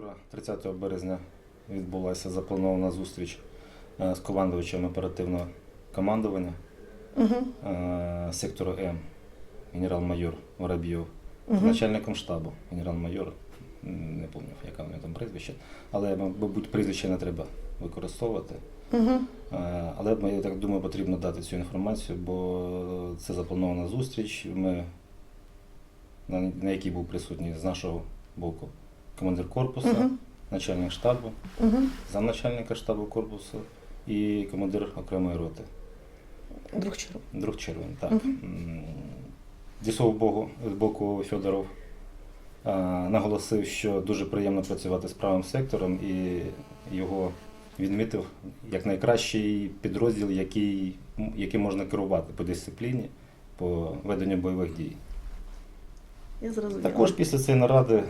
25 березня відбулася запланована зустріч е, з командувачем оперативного командування Угу. сектору М, генерал-майор Воробйов, Угу. начальником штабу, генерал-майор, не пам'ятаю, яке в нього там прізвище, але, мабуть, прізвище не треба використовувати. Угу. Але я так думаю, потрібно дати цю інформацію, бо це запланована зустріч. Ми, на якій був присутній з нашого боку командир корпусу, Мгм. начальник штабу, Угу. замначальника штабу корпусу і командир окремої роти. Друг черв. Друг червень, так. Мгм. М, Зі свого боку, з боку Федоров а, наголосив, що дуже приємно працювати з правим сектором і його відмітив як найкращий підрозділ, який, м- яким можна керувати по дисципліні, по веденню бойових дій. Я зрозуміла. Також після цієї наради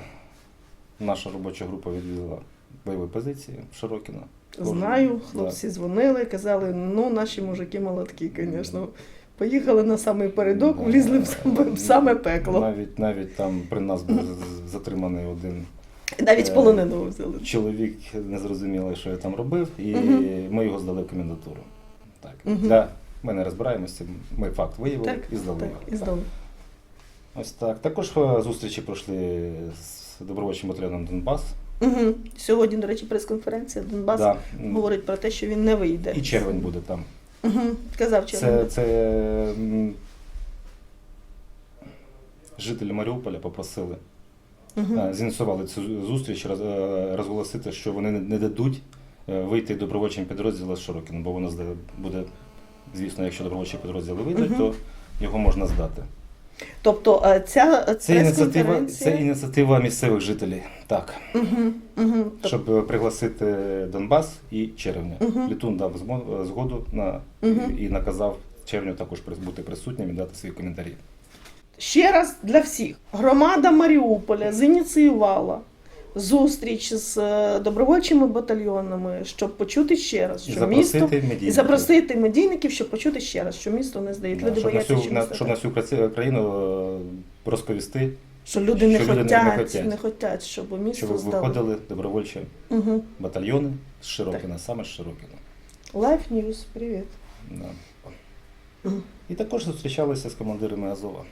наша робоча група відвідала бойові позиції в Широкіно. Знаю, Да. хлопці дзвонили, казали, ну наші мужики молодкі, звісно. Поїхали на самий передок, влізли в саме, в саме пекло. Навіть, навіть там при нас був затриманий один Навіть Е, полоненого взяли. чоловік не зрозуміло, що я там робив, і Мгм. ми його здали в комендатуру. Так. Мгм. Для... Ми не розбираємося, ми факт виявили Так, і здали так, і здали. Ось так. Також е, зустрічі пройшли з добровольчим батальйоном Донбас. Угу. Сьогодні, до речі, прес-конференція Донбас Да. Говорить про те, що він не вийде. І червень буде там. Угу. Казав Це, червень. це м, жителі Маріуполя попросили, Угу. е, зініціювали цю зустріч, роз- е, розголосити, що вони не- не дадуть е, вийти добровольчим підрозділу з Широкіно, бо воно буде, звісно, якщо добровольчі підрозділи вийдуть, Мгм. то його можна здати. Тобто е, ця Це ініціатива, це ініціатива місцевих жителів, так, Угу. Угу. щоб е, пригласити Донбас і Червня. Мгм. Літун дав згоду на Мгм. і наказав Червню також бути присутнім і дати свої коментарі. Ще раз для всіх. Громада Маріуполя зініціювала зустріч з е, добровольчими батальйонами, щоб почути ще раз, що місто запросити медійників. і запросити медійників, щоб почути ще раз, що місто не здають. Да, Люди щоб, на всю, що на, щоб на всю країну е, розповісти, що люди не люди не- хотять, щоб місто щоб здало. виходили добровольчі Угу. батальйони з Широкіна, саме з Широкіна. Life News, привіт. Да. І також зустрічалися з командирами Азова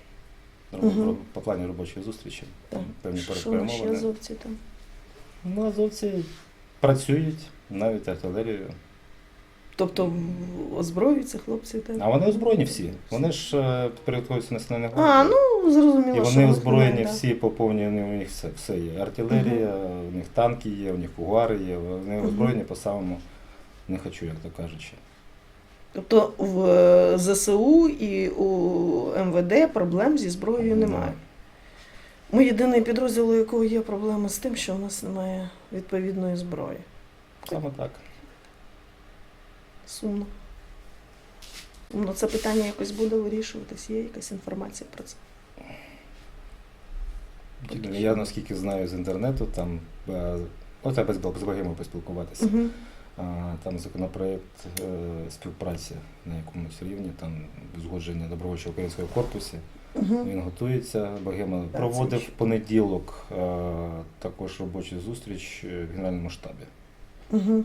Мгм. по плані робочої зустрічі. Так. Певні перемовини. Ну, азовці працюють навіть артилерією. Тобто озброюються хлопці так? А вони озброєні всі. Вони ж е, підпорядковуються національних А, ну зрозуміло, І що вони озброєні да. всі поповнені, у них все, все є. Артилерія, у них танки є, у них кугари є, вони Мгм. озброєні по самому не хочу, як то кажучи. Тобто в е, ЗСУ і у МВД проблем зі зброєю немає. Ми єдиний підрозділ, у якого є проблема з тим, що у нас немає відповідної зброї. Саме так. Сумно. Ну, це питання якось буде вирішуватись, є якась інформація про це. Я наскільки знаю з інтернету, там е, ну, треба з Богемою поспілкуватися. Угу. Там законопроект е, співпраці на якомусь рівні, там згодження добровольчого українського корпусу. Угу. Він готується. Богема так, проводив в понеділок е, також робочу зустріч в Генеральному штабі. Угу.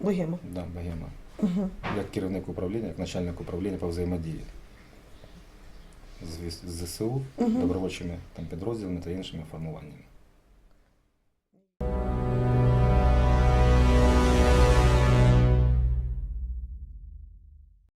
Богема. Да, Богема. Угу. як керівник управління, як начальник управління по взаємодії з, з ЗСУ, угу. добровольчими там, підрозділами та іншими формуваннями.